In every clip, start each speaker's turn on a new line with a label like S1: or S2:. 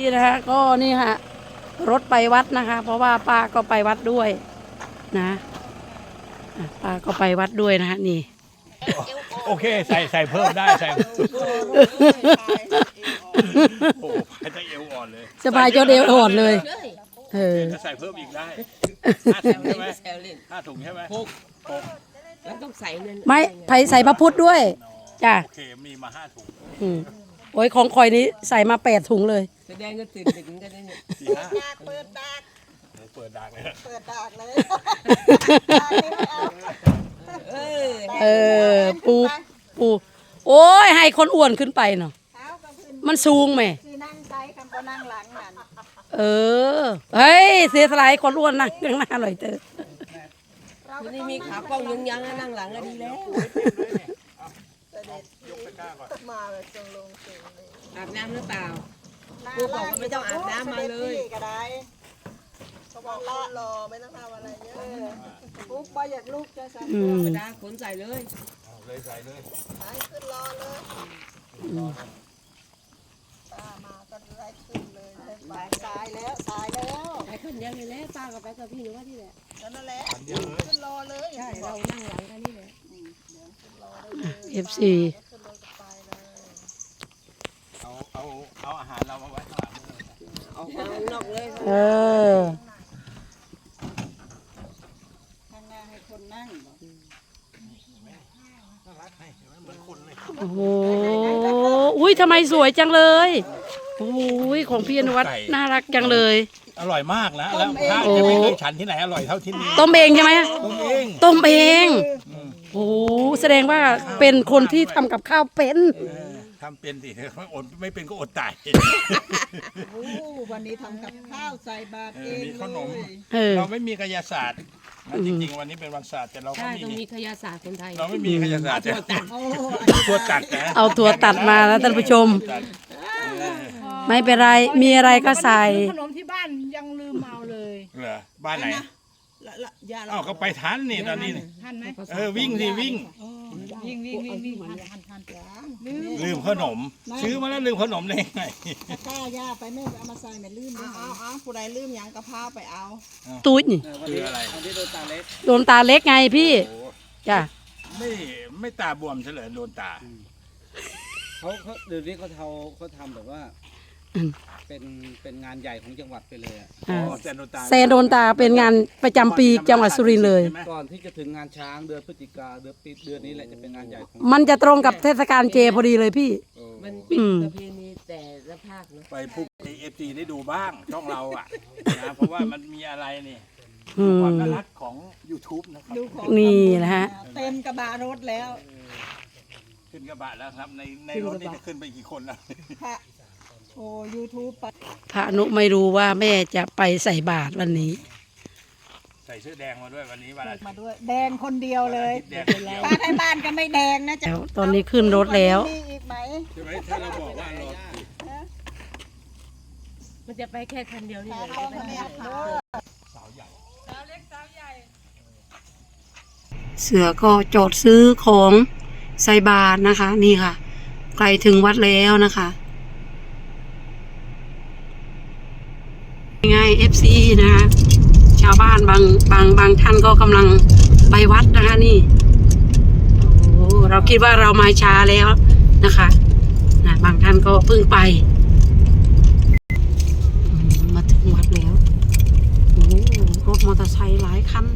S1: นี่นะคะก็นี่ฮะรถไปวัดนะคะ เพราะว่าป้าก็ไปวัดด้วยนะอะป้าก็ไปวัดด้วยนะฮะนี่
S2: โอเค ใส่ใส่เพิ่มได้ใส่โอ้โหให้ได้เอวอ่อนเลย
S1: สบายจนเอวอ่อนเลย เออ
S2: จะใส่เพิ่มอีกได้ห้าถุงใช่ไหม
S3: แซวเล่น
S2: ห้าถุงใช่ไหม
S3: หกแล้วต้องใส่เงิน
S1: ไม่ไผใส่พระพุทธด้วยจ้ะ
S2: โอเคมีมาห้าถุง
S1: อืมโอ้ยของคอยนี้ใส่มาแปดถุงเลย
S3: แสดงก็ตื่นดึกเหมือนกันนะเนี่ย
S2: สี่ห้า
S4: อยากเปิดดาก
S2: เปิดดักเลย
S4: เปิดดากเลย
S3: เออ
S1: เออ ปูปูโอ้ย ให้คนอ้วนขึ้นไปเนาะ
S4: เท้ากับพื้น
S1: มันสูงไหม
S4: ที่นั่งไซคำปนั่งหลังนั่น
S1: เออ เฮ้ย เสียสลายคนอ้วนนั่งข้างหน้าหน่อยเถอะ
S3: วันนี้มีขากล้องยังยังๆนั่งหลังก็ดีแล้ว
S4: มาเลยจงลงจงเลย
S3: อาบน้ำหรือเปล่า
S4: หน้า
S3: ลูกบอกว่าไม่ต้องอาบน้ำมาเลย
S4: สด็จพี่ก็ได้เขาบอกละรอไม่ต้องทำอะไรเยอะปุ๊บบ่อยากลูกจะสั่ง
S1: อื
S3: ธร
S1: ม
S3: รมดาขนใส่เลย
S2: เลยใส่เลย
S4: ไปขึ้นรอเลยป้ามาก็ไล่ขึ้นเลยไปสายแล้วสายแล้ว
S3: ไปคนเดียวเลยแหละป้าก็ไปกับพี่หนูว่าที่แหละ
S4: นั่นแหละขึ้นรอเลย
S3: ใช่เรานั่งหลังกันนี่แหละ
S1: เอฟซี
S4: ขึ้นรถก็ไปเลย
S2: เอาเอาเอาอาหารเรามาไว้ข้างหลังเลย
S3: ออกมาข้างนอกเลย
S1: เออ
S4: ข้างหน้าให้คนนั่งบอก
S1: โอ้โห อุ้ยทำไมสวยจังเลย โอ้ยของพี่อนุวัฒน์น่ารักจังเลย
S2: อร่อยมากนะแล้วข้าวจะไม่เคยฉันที่ไหนอร่อยเท่าที่นี่
S1: ต้มเองใช่ไหม
S2: ต้มเอง
S1: ต้มเอง โอ้โหแสดงว่าเป็นคนที่ทำกับข้าวเป็น
S2: เออ ทำเป็นสิอดไม่เป็นก็อดตาย
S4: โอ้วันนี้ทำกับข้าวใส่บาตรเอง
S2: มีขนม
S4: เลย
S1: เออ
S2: เราไม่มีกายศาสตร์นะจริงๆ วันนี้เป็นวันศาสตร์แต่เราก็
S3: ใช่
S2: มี
S3: ต้องมีขยะศาสตร์คนไทย
S2: เราไม่มีกายศาสตร์แต่
S4: โอ้
S2: ตัวตัดนะ
S1: เอาถั่วตัดมาแล้วท่านผู้ชม
S2: ตัด
S1: ไม่เป็นไร มีอะไรก็ใส่
S5: ขนมที่บ้านยังลืมเอาเลย
S2: เหรอบ้านไหน
S4: ละละยาเรา
S2: อ้าวก็ไปทันนี่ตอนนี้นี่
S5: ทันไหม
S2: เออวิ่งสิวิ่ง
S5: วิ่งวิ่งวิ่งวิ่งทันทันทันลืม
S2: ลืมขนม ซื้อมาแล้วลืมขนมได้ไง
S4: ตะกร้าย่าไปแม่เอามาใส่แม่ลืมเอาเอาเอาผู้ใดลืมหยังกระเพราไปเอา
S1: ตุ้ยนี่
S2: คืออะไร
S1: โดนตาเล็กไงพี่
S2: โอ้
S1: จ้ะ
S2: ไม่ไม่ตาบวมเฉลยโดนตา
S6: เขาเขาเดี๋ยวนี้เขาเทาเขาทำแบบว่า เป็นเป็นงานใหญ่ของจังหวัดไปเลยอะ
S1: อ่า
S2: อ๋อแต่โดนตา
S1: เซโดนตาเป็นงานประจำปีจังหวัดสุรินทร์เลย
S2: ใช่ไหม
S6: ก่อนที่จะถึงงานช้างเดือนพฤศจิกาเดือนปีเดือนนี้แหละจะเป็นงานใหญ่ของ
S1: มันจะตรงกับเทศกาลเจพอดีเลยพี่
S6: เออ
S3: มันเป็น
S1: อืม
S3: ประเพณีแต่ละภาคเนอะ
S2: ไปพูดในเอฟซีได้ดูบ้าง ช่องเราอะนะเพราะว่ามันมีอะไรนี่
S1: อื
S2: ความ
S1: ม
S2: น่ารักของ YouTube นะครับ
S4: ดูของ
S1: นี่นะฮะ
S4: เต็มกระบะรถแล้ว
S2: ขึ้นกระบะแล้วครับ ในในรถนี่จะขึ้นไปกี่คนแล้ว
S4: พระ โอ้ยูทูบไป
S1: พระอนุไม่รู้ว่าแม่จะไปใส่บาตรวันนี้
S2: ใส่เสื้อแดงมาด้วยวันนี้วันอาทิต
S4: มา
S2: ย์
S4: ด้วย แดงคนเดียวเลย
S2: แดงคนเดียว
S4: ป้าไทยบ้านก็ไม่แดงนะจ๊ะ
S1: แล้วตอนนี้ขึ้นรถแล้ว
S4: มีอีกไหม
S2: ใช่ไหมถ้าเราบอกว่าเรา
S3: มันจะไปแค่คันเดียวนี่
S4: ตา
S3: แหละ
S4: ทองแม่ค่ะ
S2: สาวใหญ่
S1: เสือก็จอดซื้อของใส่บาตรนะคะ นี่ค่ะใกล้ถึงวัดแล้วนะคะยังไง FC นะคะ ชาวบ้านบางบางบางท่านก็กำลังไปวัดนะคะนี่ โอ้เราคิดว่าเรามาช้าแล้วนะคะนะบางท่านก็เพิ่งไป มาถึงวัดแล้ว โอ้รถมอเตอร์ไซค์หลายคัน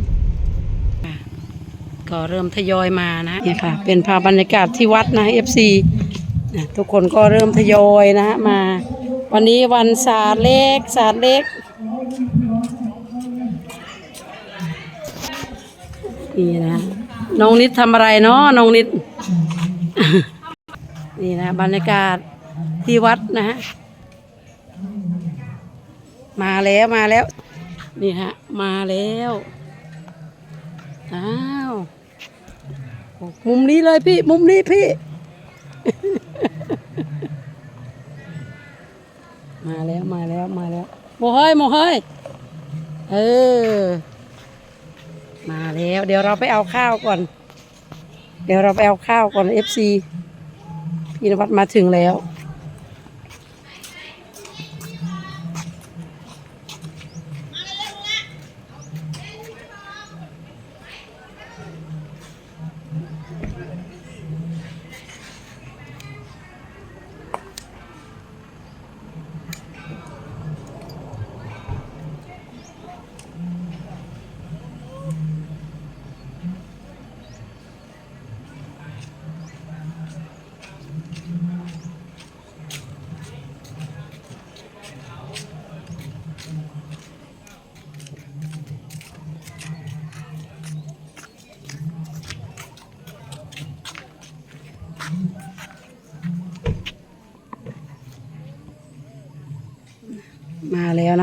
S1: ก็เริ่มทยอยมานะเนี่ยค่ะ เป็นภาพบรรยากาศที่วัดนะ FC นะทุกคนก็เริ่มทยอยนะฮะมา วันนี้วันศาสตร์เล็กศาสตร์เล็ก นี่นะ น้องนิดทำอะไรเนาะน้องนิด นี่นะบรรยากาศที่วัดนะฮะ มาแล้วมาแล้ว นี่ฮะ มาแล้ว อ้าว มุมนี้เลยพี่ มุมนี้พี่ มาแล้วมาแล้วมาแล้วโมเฮยโมเฮยเออ มาแล้ว เดี๋ยวเราไปเอาข้าวก่อน เดี๋ยวเราไปเอาข้าวก่อนเอฟซีพี่นวัดมาถึงแล้ว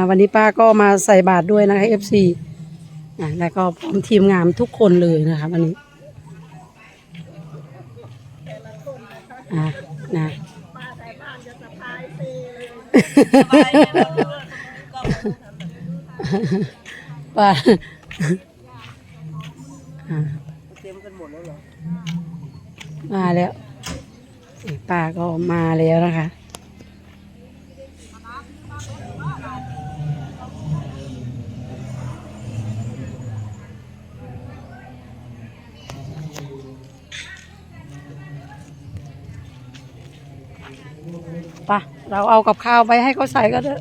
S1: วันนี้ป้าก็มาใส่บาตรด้วยนะคะ FC อะแล้วก็พร้อมทีมงานทุกคนเลยนะคะวันนี้อะนะป้าอะ
S3: เต็มกันหมดแล้วเหรอ
S1: มาแล้วป้าก็มาแล้วนะคะ ปะเราเอากับข้าวไปให้เขาใส่ก็ได้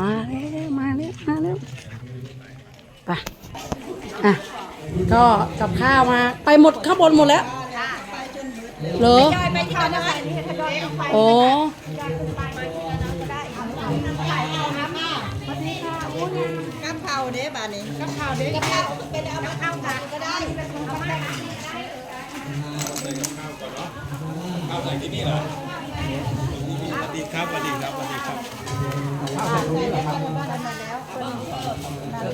S1: มาแล้วมาแล้วมาแล้วไปะอะก็กับข้าวมาไปหมดข้างบนหมดแล้วเหรอโอ้
S4: กับเผาเด้บ้านนี้กับเผาเด้กับเผาเป็นเอามาเข้ากันก็ได้
S2: ส สวัสดีครับสวัสดีครับสวัสดีครับ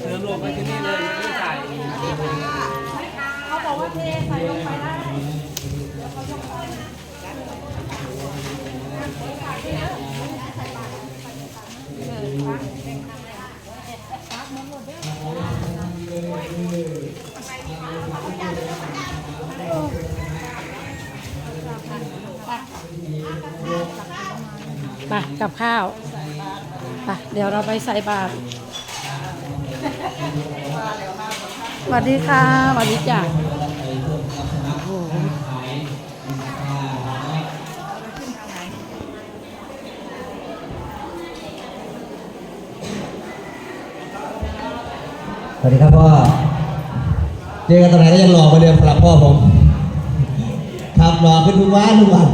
S6: เสื้อรวมไปที่นี่เลยไม่ใส่
S5: เขาบอกว่าเทใส่ลง
S1: ไปได้ กับข้าวไปเดี๋ยวเราไปใส่บาตรสวัสดีค่ะสวัสดีจ้ะ
S7: สวัสดีครับพ่อเจอกันตอนไหนก็ยังหล่อเหมือนเดิมสำหรับพ่อผม ครับหล่อขึ้นทุกวันทุกวัน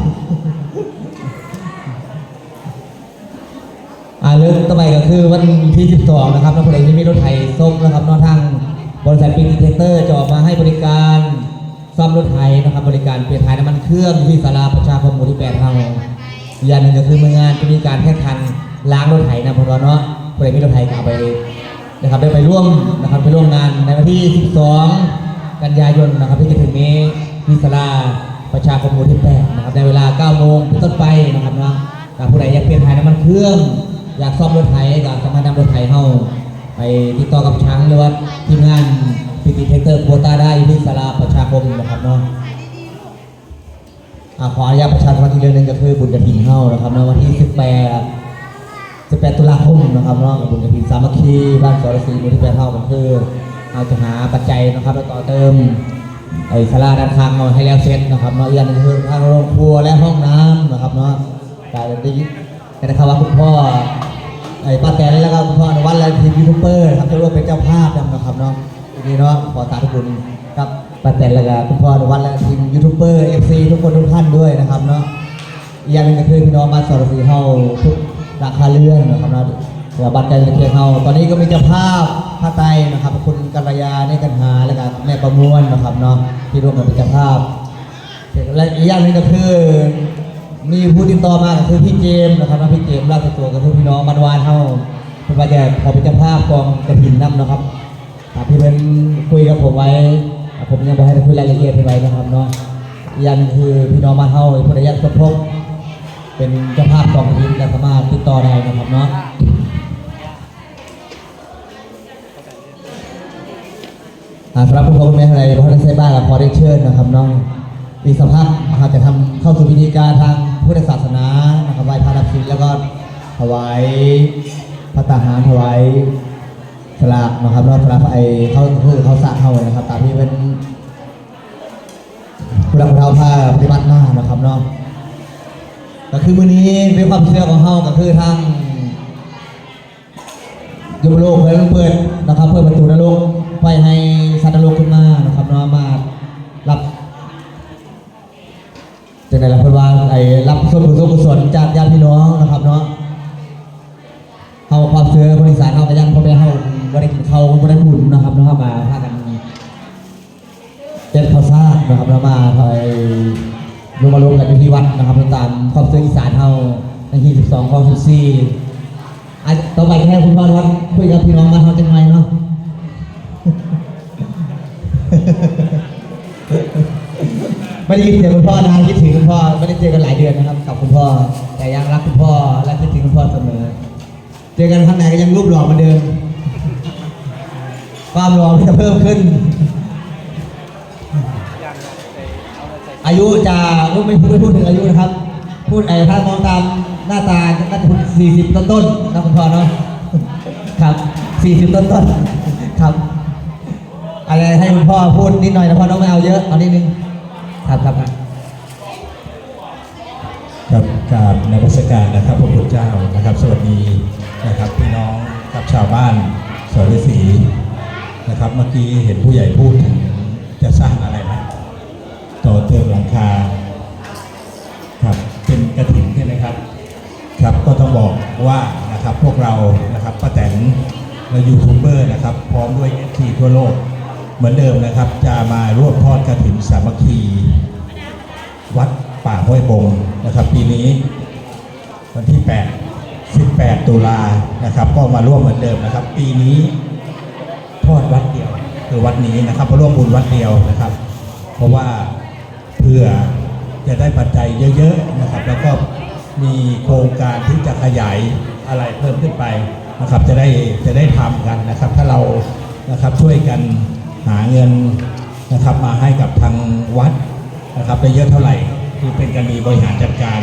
S7: ต่อไปก็คือวันที่ 12 นะครับนักแสดงที่มีรถไถส้มนะครับนอกทางบริษัทปิงอิเทเตอร์จะออกมาให้บริการซ่อมรถไถนะครับ บริการเปลี่ยนถ่ายน้ำมันเครื่องที่ศาลาประชาคมหมู่ที่8ทางอีกอย่างหนึ่งก็คือเมื่องานจะมีการแข่งขันล้างรถไถนะพอเนาะคนไหนมีรถไถก็เอาไปนะครับได้ไปร่วมนะครับไปร่วมงานในวันที่ 12 กันยายนนะครับที่จะถึงนี้ที่ศาลาประชาคมหมู่ที่8นะครับในเวลา 9 โมงเป็นต้นไปนะครับเนาะผู้ใดอยากเปลี่ยนถ่ายน้ำมันเครื่อง อยากซ่อมรถไถก็สามารถนำรถไถเข้าไปติดต่อกับช้างหรือว่าทีมงานพิติเทคเตอร์โควต้าได้ที่ศาลาประชาคมนะครับเนาะขออนุญาตประชาสัมพันธ์อีกเรื่องหนึงก็คือบุญกระถิ่นเข้านะครับในวันที่ 18 18 ตุลาคมนะครับเนาะกับบุญกระถิ่นสามัคคีบ้านสรศรีมูลที่แปดเท่าก็คือเราจะหาปัจจัยนะครับแล้วต่อเติมไอ้ศาลาด้านข้างมาให้แล้วเสร็จนะครับเนาะอีกอย่างนึงคือทางโรงครัวและห้องน้ำนะครับเนาะการได้ยินได้ข่าวว่าคุณพ่อ ไอ้ป้าแตนแล้วก็คุณพ่อในวันและทีมยูทูบเบอร์นะครับจะร่วมเป็นเจ้าภาพนะครับเนาะทีนี้เนาะขอสาธุบุญกับป้าแตนแล้วก็คุณพ่อในวันและทีมยูทูบเบอร์เอฟซีทุกคนทุกท่านด้วยนะครับเนาะอีกอย่างหนึงก็คือพี่น้องบ้านสรสีเฮาทุกราคาเลื่อนนะครับนะเดี๋ยวบัตรใจเคียงเฮาตอนนี้ก็มีเจ้าภาพผ้าไตรนะครับคุณกัลยาในกันหาแล้วก็แม่ประมวลนะครับเนาะที่ร่วมกันเป็นเจ้าภาพและอีกอย่างหนึงก็คือ มีผู้ติดต่อมาก็คือพี่เจมส์นะครับนะพี่เจมส์ราชตัวก็คือพี่น้องบ้านวานเฮาเป็นว่าจะขอเป็นเจ้าภาพกองกระถินน้ำนะครับตามที่เป็นคุยกับผมไว้ ผมยังไม่ให้คุยรายละเอียดไปไว้นะครับเนาะย่างหนึ่งคือพี่น้องบ้านเฮาผู้ใดอยากสมทบเป็นเจ้าภาพกองทีมและสามารถติดต่อได้นะครับเนาะสำหรับผู้ชมในอะไรพระนักเซบ้านกับพอได้เชิญนะครับน้องอีกสักพักเราจะทำเข้าสู่พิธีการทาง พุทธศาสนานะครับไหว้พระรับศีลแล้วก็ถวายพระตาหารถวายสลากนะครับเนอกสลากไอ้เขาคือเขาสร้างเข้าเลยนะครับ ตามที่เป็นผู้รับผู้เท่าผ้าปฏิบัติหน้านะครับเนาะก็คือมื้อนี้ด้วยความเชื่อของเฮาก็คือทางยมโลกเพิ่นเปิดนะครับ เปิดประตูนรกไปให้สัตว์นรกขึ้นมานะครับเนาะมารับจาก ไหนล่ะเพิ่นว่าไอ้รับส่วนบุญส่วนกุศลจากญาติพี่น้องนะครับเนาะเฮาความเชื่อคนอีสานเฮาก็ยังพ่อแม่เฮาบ่ได้กินข้าวบ่ได้บุญนะครับเนาะมาพากันเป็นข้าวสารนะครับแล้วมาไทยรวมมารวมกันอยู่ที่วัดนะครับตามความเชื่ออีสานเฮาในที่12ข้อ14อาจต่อไปก็ให้คุณพ่อวัดคุยกับพี่น้องมาเขาจังไงเนาะ ไม่ได้ยินเสียงคุณพ่อนานคิดถึงคุณพ่อไม่ได้เจอกันหลายเดือนนะครับกับคุณพ่อ แต่ยังรักคุณพ่อและคิดถึงคุณพ่อเสมอ เจอกันข้างในก็ยังรูปหล่อเหมือนเดิมความหล่อจะเพิ่มขึ้น อายุจะไม่ไม่พูดถึงอายุนะครับ พูดไอ้ถ้ามองตามหน้าตาน่าจะสี่สิบต้นต้นนะคุณพ่อเนาะครับสี่สิบต้นต้นครับอะไรให้คุณพ่อพูดนิดหน่อยนะพ่อน้องไม่เอาเยอะเอานิดนึง ครับครับครับ
S2: กับกราบนมัสการนะครับพระพุทธเจ้านะครับ สวัสดีนะครับพี่น้องกับชาวบ้านสรศรีนะครับ เมื่อกี้เห็นผู้ใหญ่พูดถึงจะสร้างอะไรนะต่อเติมหลังคาครับเป็นกระถิ่นใช่ไหมครับ ครับก็ต้องบอกว่านะครับพวกเรานะครับป้าแตนและยูทูบเบอร์นะครับ พร้อมด้วยเอทีทั่วโลก เหมือนเดิมนะครับ จะมาร่วมทอดกระถิ่นสามัคคี วัดป่าห้วยบงนะครับ ปีนี้ วันที่ 8 18 ตุลานะครับ ก็มาร่วมเหมือนเดิมนะครับ ปีนี้ทอดวัดเดียว คือวัดนี้นะครับมาร่วมบุญวัดเดียวนะครับ เพราะว่าเพื่อจะได้ปัจจัยเยอะๆนะครับ แล้วก็มีโครงการที่จะขยายอะไรเพิ่มขึ้นไปนะครับ จะได้จะได้ทำกันนะครับ ถ้าเรานะครับช่วยกัน หาเงินนะครับมาให้กับทางวัดนะครับได้เยอะเท่าไหร่คือเป็นการมีบริหารจัดการ